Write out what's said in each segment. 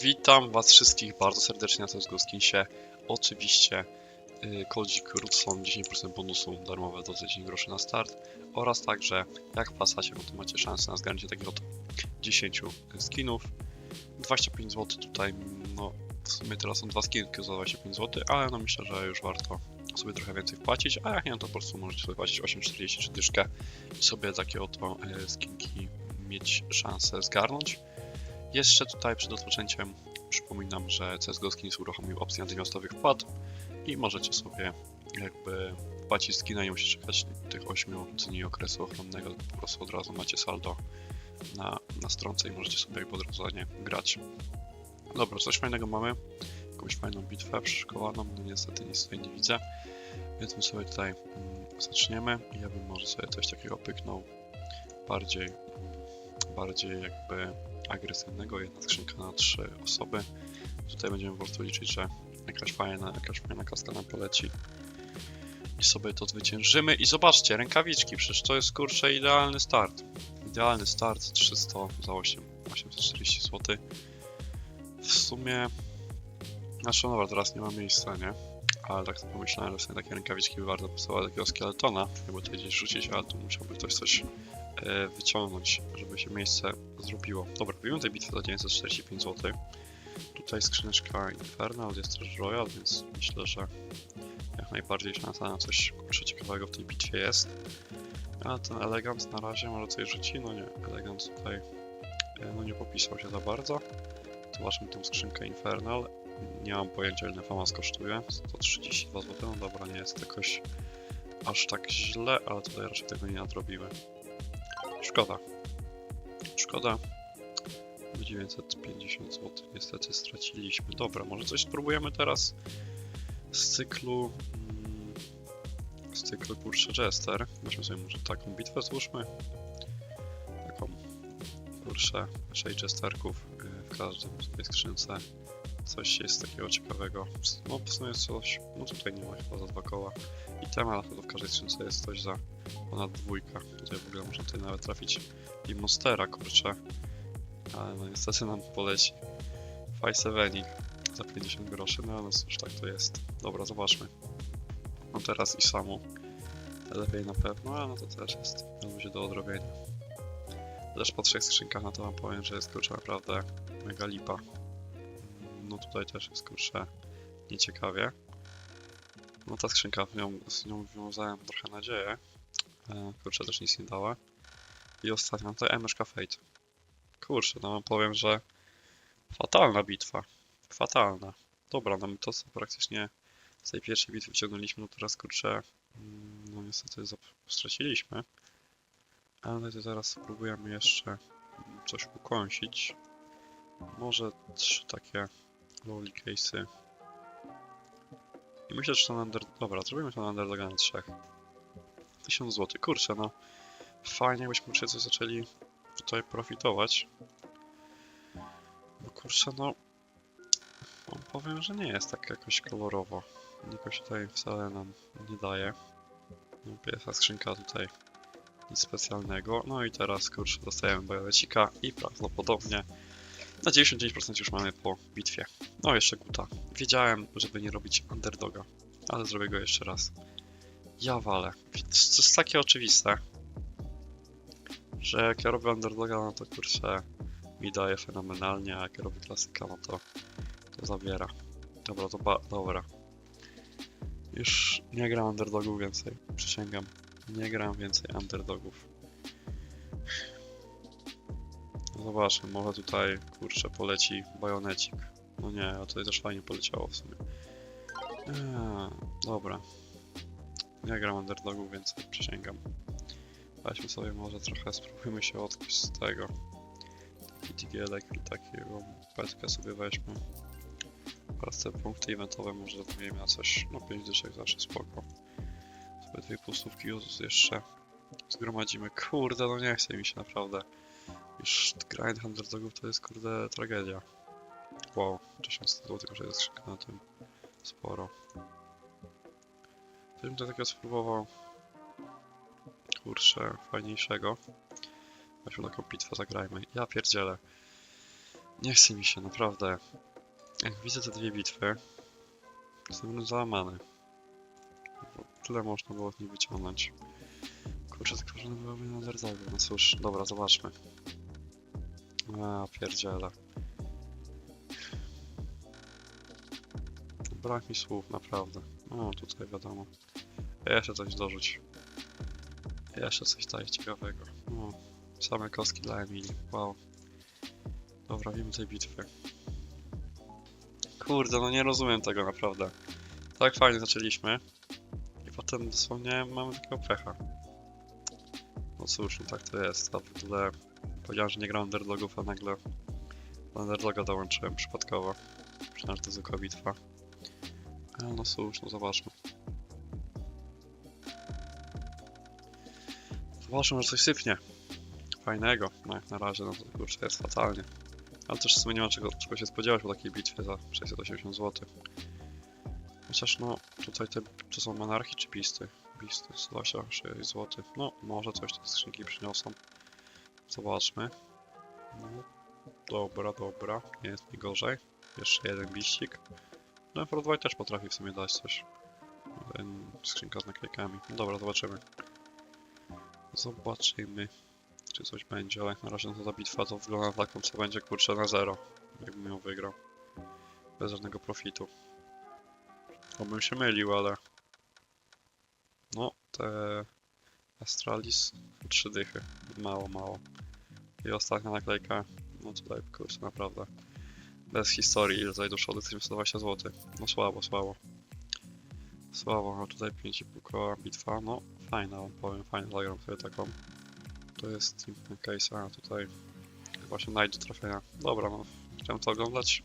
Witam was wszystkich bardzo serdecznie na CSGO Skinsie. Oczywiście yy, kodzik Rutson 10% bonusu darmowe do 10 groszy na start oraz także jak wpasacie, no to macie szansę na zgarnięcie takiego oto 10 skinów. 25 zł tutaj, no w sumie teraz są dwa skinki za 25 zł, ale no myślę, że już warto sobie trochę więcej wpłacić, a jak nie, no to po prostu możecie sobie płacić 8,40 czy dyszkę i sobie takie oto yy, skinki mieć szansę zgarnąć. Jeszcze tutaj przed rozpoczęciem przypominam, że CSGO Skins uruchomił opcję natychmiastowych wpłat i możecie sobie jakby wpłacić skina i musicie czekać tych 8 dni okresu ochronnego, po prostu od razu macie saldo na, na stronce i możecie sobie jakby od nie grać. Dobra, coś fajnego mamy, jakąś fajną bitwę przyszykowaną, no niestety nic tutaj nie widzę, więc my sobie tutaj mm, zaczniemy i ja bym może sobie coś takiego pyknął. Bardziej, mm, bardziej jakby agresywnego, jedna skrzynka na trzy osoby. Tutaj będziemy po prostu liczyć, że jakaś fajna, jakaś fajna kaska nam poleci. I sobie to zwyciężymy. I zobaczcie, rękawiczki, przecież to jest kurczę idealny start. Idealny start, 300 za 8, 840 zł. W sumie... Znaczy, no teraz nie ma miejsca, nie? Ale tak sobie pomyślałem, że w takie rękawiczki by bardzo pasowały takiego skeletona, jakby tutaj gdzieś rzucić, ale tu musiałby ktoś coś wyciągnąć, żeby się miejsce zrobiło. Dobra, robimy tej bitwy za 945 zł. Tutaj skrzyneczka Infernal, jest też Royal, więc myślę, że jak najbardziej szansa na coś kurczę ciekawego w tej bitwie jest. A ten Elegant na razie może coś rzuci? No nie, Elegant tutaj e, no nie popisał się za bardzo. Zobaczmy tą skrzynkę Infernal. Nie mam pojęcia ile famas kosztuje. 132 zł, no dobra, nie jest jakoś aż tak źle, ale tutaj raczej tego nie nadrobimy. Szkoda. Szkoda. 950 zł niestety straciliśmy. Dobra, może coś spróbujemy teraz z cyklu... mm, Z cyklu kurczę Jester. Weźmy sobie może taką bitwę złóżmy. Taką kurczę 6 Jesterków y, w każdym skrzynce. Coś jest takiego ciekawego. No w sumie coś... No tutaj nie ma chyba za dwa koła. I temat na pewno w każdej skrzynce jest coś za ponad dwójka. Tutaj w ogóle można tutaj nawet trafić i Monstera, kurczę. Ale no niestety nam poleci Fajsevenik za 50 groszy, no ale cóż, tak to jest. Dobra, zobaczmy. No teraz i samu. Lepiej na pewno, ale no to też jest luzie do odrobienia. Też po trzech skrzynkach, no to wam powiem, że jest kurczę naprawdę mega lipa. No tutaj też jest kurczę nieciekawie. No ta skrzynka, w nią, z nią wiązałem trochę nadzieję. E, kurczę, też nic nie dała. I ostatnia, to MSK Fate. Kurczę, no powiem, że fatalna bitwa. Fatalna. Dobra, no my to co praktycznie z tej pierwszej bitwy wyciągnęliśmy, no teraz kurczę, mm, no niestety straciliśmy. Ale to zaraz spróbujemy jeszcze coś ukąsić. Może trzy takie lowly case'y. I myślę, że ten under... Dobra, zrobimy ten underdoga na trzech. 1000 zł. Kurczę, no. Fajnie, jakbyśmy coś zaczęli tutaj profitować. No kurczę, no. powiem, że nie jest tak jakoś kolorowo. Się tutaj wcale nam nie daje. No, pierwsza skrzynka tutaj nic specjalnego. No i teraz kurczę dostajemy bojowecika i prawdopodobnie na 99% już mamy po bitwie. No jeszcze guta. Wiedziałem, żeby nie robić underdoga, ale zrobię go jeszcze raz. Ja walę. To jest takie oczywiste, że jak ja robię underdoga, no to kurczę mi daje fenomenalnie, a jak ja robię klasyka, no to, to zabiera. Dobra, to ba dobra. Już nie gram underdogów więcej, przysięgam. Nie gram więcej underdogów. Zobaczmy, może tutaj, kurczę, poleci bajonecik. No nie, a tutaj też fajnie poleciało w sumie. Eee, dobra. Nie gram underdogów więcej, przysięgam. Weźmy sobie może trochę, spróbujmy się odkuć z tego. Taki digielek i takiego petkę sobie weźmy. Oraz te punkty eventowe może zrobimy na coś, no 5 dyszek zawsze spoko. Sobie dwie pustówki już jeszcze zgromadzimy. Kurde, no nie chce mi się naprawdę. Już grind underdogów to jest kurde tragedia. Wow, 1100 zł, że jest na tym. Sporo. To bym to takiego spróbował. Kurczę, fajniejszego. Weźmy taką bitwę, zagrajmy. Ja pierdzielę. Nie chce mi się, naprawdę. Jak widzę te dwie bitwy, jestem załamany. Tyle można było z nich wyciągnąć. Kurczę, tylko że one byłyby na zerzagu. No cóż, dobra, zobaczmy. A, pierdziele. Brak mi słów, naprawdę. No, tutaj wiadomo. Jeszcze coś dorzuć. Jeszcze coś tutaj ciekawego. No, same kostki dla Emilii. Wow. Dobra, wiemy tej bitwy. Kurde, no nie rozumiem tego naprawdę. Tak fajnie zaczęliśmy. I potem dosłownie mamy takiego pecha. No cóż, no tak to jest. A w ogóle powiedziałem, że nie gram underdogów, a nagle do underdoga dołączyłem przypadkowo. Że to zwykła bitwa. Ale no cóż, no zobaczmy. Zobaczmy, że coś sypnie. Fajnego. No jak na razie, no to kurczę jest fatalnie. Ale też w sumie nie ma czego, czego się spodziewać po takiej bitwie za 680 zł. Chociaż no, tutaj te, to są monarchii czy bisty? Bisty, 126 zł. No, może coś te skrzynki przyniosą. Zobaczmy. No, dobra, dobra, nie jest mi gorzej. Jeszcze jeden biścik. No, Frontwhite też potrafi w sumie dać coś. Ten skrzynka z naklejkami. No dobra, zobaczymy. Zobaczymy, czy coś będzie, ale jak na razie no to ta bitwa to wygląda taką, co będzie kurczę na zero. Jakbym ją wygrał. Bez żadnego profitu. Obym się mylił, ale... No, te... Astralis, trzy dychy. Mało, mało. I ostatnia naklejka, no tutaj kurczę, naprawdę. Bez historii, ile tutaj do przodu, jesteśmy 120 zł. No słabo, słabo. Słabo, a tutaj 5,5 koła bitwa, no fajna, powiem, fajnie zagram sobie taką. To jest inny case, a tutaj chyba się najdzie trafienia. Dobra, no, chciałem to oglądać.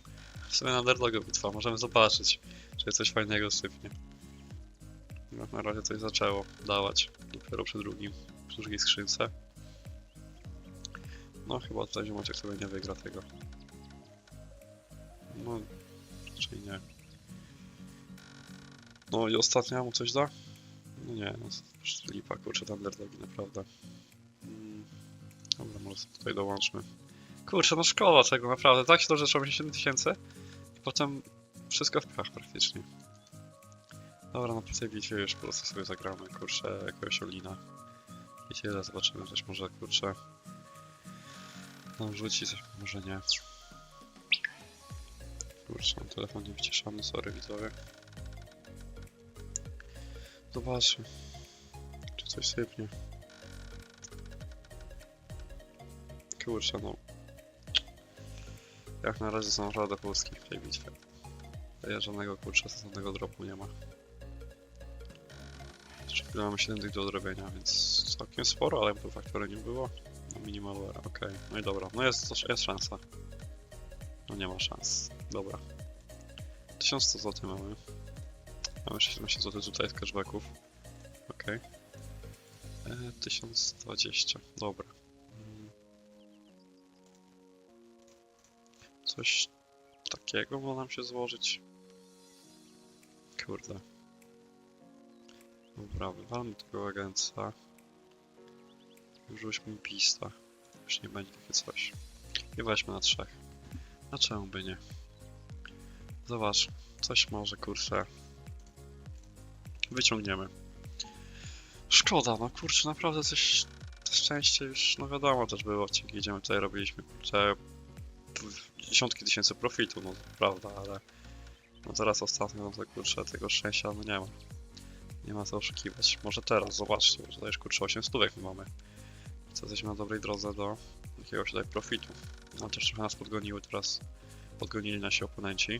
W sumie na underdoga bitwa, możemy zobaczyć, czy coś fajnego sypnie. No, na razie coś zaczęło dawać, dopiero przy drugim, przy drugiej skrzynce. No chyba tutaj ziomeczek sobie nie wygra tego. No, raczej nie. No i ostatnia mu coś da? No nie, no lipa, kurczę, underdogi, naprawdę. Mm, Dobra, może sobie tutaj dołączmy. Kurczę, no szkoda tego, naprawdę. Tak się że trzeba mieć 7000 i potem wszystko w prach praktycznie. Dobra, no po tej bitwie już po prostu sobie zagramy, kurczę, jakiegoś Olina. I tyle, zobaczymy, coś może, kurczę, nam rzuci, coś może nie. Kurczę, mam telefon nie wyciszony, sorry widzowie. Zobaczmy, czy coś sypnie. Kurczę, no. Jak na razie są żaden polski w tej bitwie. Ja żadnego kurczę, żadnego dropu nie ma. Jeszcze chwilę mamy 7 tych do odrobienia, więc całkiem sporo, ale faktory nie było. No minimalware, okej. No i dobra, no jest, jest szansa. No nie ma szans. Dobra. 1100 zł mamy. Mamy 17 zł tutaj z cashbacków. Okej. E, 1020. Dobra. Mm. Coś takiego ma nam się złożyć. Kurde. Dobra, wywalmy tego agenca. Rzućmy pista. Już nie będzie takie coś. I weźmy na trzech. A czemu by nie? Zobacz, coś może kurczę. Wyciągniemy. Szkoda, no kurczę, naprawdę coś. To szczęście już, no wiadomo, też były odcinki, gdzie my tutaj robiliśmy te dziesiątki tysięcy profitu, no to prawda, ale no teraz ostatnio, no to kurczę, tego szczęścia no nie ma. Nie ma co oszukiwać. Może teraz, zobaczcie, bo tutaj już kurczę 8 stówek my mamy. Co jesteśmy na dobrej drodze do jakiegoś tutaj profitu. No też trochę nas podgoniły teraz. Podgonili nasi oponenci.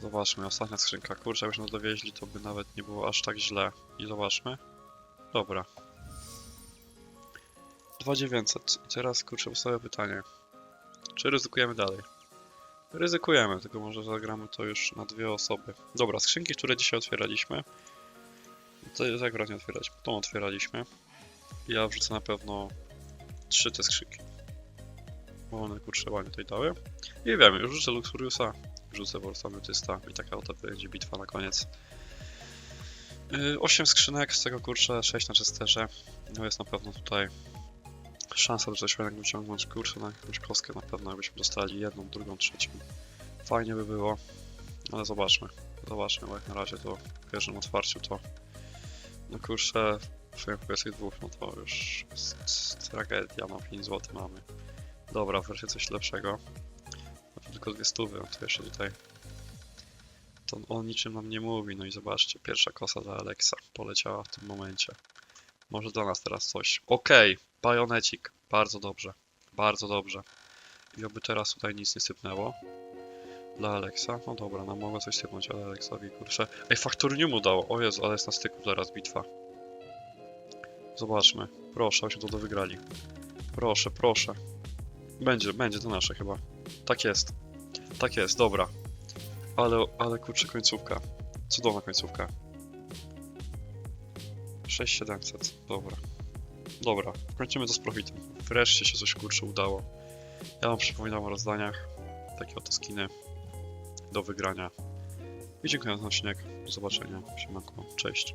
Zobaczmy, ostatnia skrzynka. Kurczę, jakbyśmy nas dowieźli, to by nawet nie było aż tak źle. I zobaczmy. Dobra. 2900. I teraz kurczę, postawię pytanie. Czy ryzykujemy dalej? Ryzykujemy, tylko może zagramy to już na dwie osoby. Dobra, skrzynki, które dzisiaj otwieraliśmy. To jest akurat nie otwieraliśmy. Tą otwieraliśmy. Ja wrzucę na pewno trzy te skrzynki. Kurczę ładnie tutaj dały. I wiemy, już rzucę Luxuriusa, rzucę Warsa Mytysta i taka oto będzie bitwa na koniec. 8 skrzynek, z tego kurczę 6 na czysterze. No jest na pewno tutaj Szansa, że coś jednak wyciągnąć kurczę na jakąś kostkę na pewno, jakbyśmy dostali jedną, drugą, trzecią. Fajnie by było, ale zobaczmy. Zobaczmy, bo jak na razie to w pierwszym otwarciu to no kurczę, w tych dwóch, no to już jest tragedia, no 5 zł mamy. Dobra, wreszcie coś lepszego. Tylko dwie stówy, no to jeszcze tutaj to on niczym nam nie mówi, no i zobaczcie, pierwsza kosa dla Alexa poleciała w tym momencie. Może dla nas teraz coś. Okej, bajonecik, bardzo dobrze, bardzo dobrze. I oby teraz tutaj nic nie sypnęło. Dla Alexa, no dobra, nam mogło coś sypnąć, ale Alexowi kurczę. Ej, Factory mu dało, o Jezu, ale jest na styku zaraz bitwa. Zobaczmy, proszę, abyśmy to do wygrali. Proszę, proszę. Będzie, będzie to nasze chyba. Tak jest. Tak jest, dobra. Ale, ale kurczę, końcówka. Cudowna końcówka. 6700, dobra. Dobra, kończymy to z profitem. Wreszcie się coś kurczę udało. Ja wam przypominam o rozdaniach. Takie oto skiny do wygrania. I dziękuję za odcinek. Do zobaczenia. Siemanko. Cześć.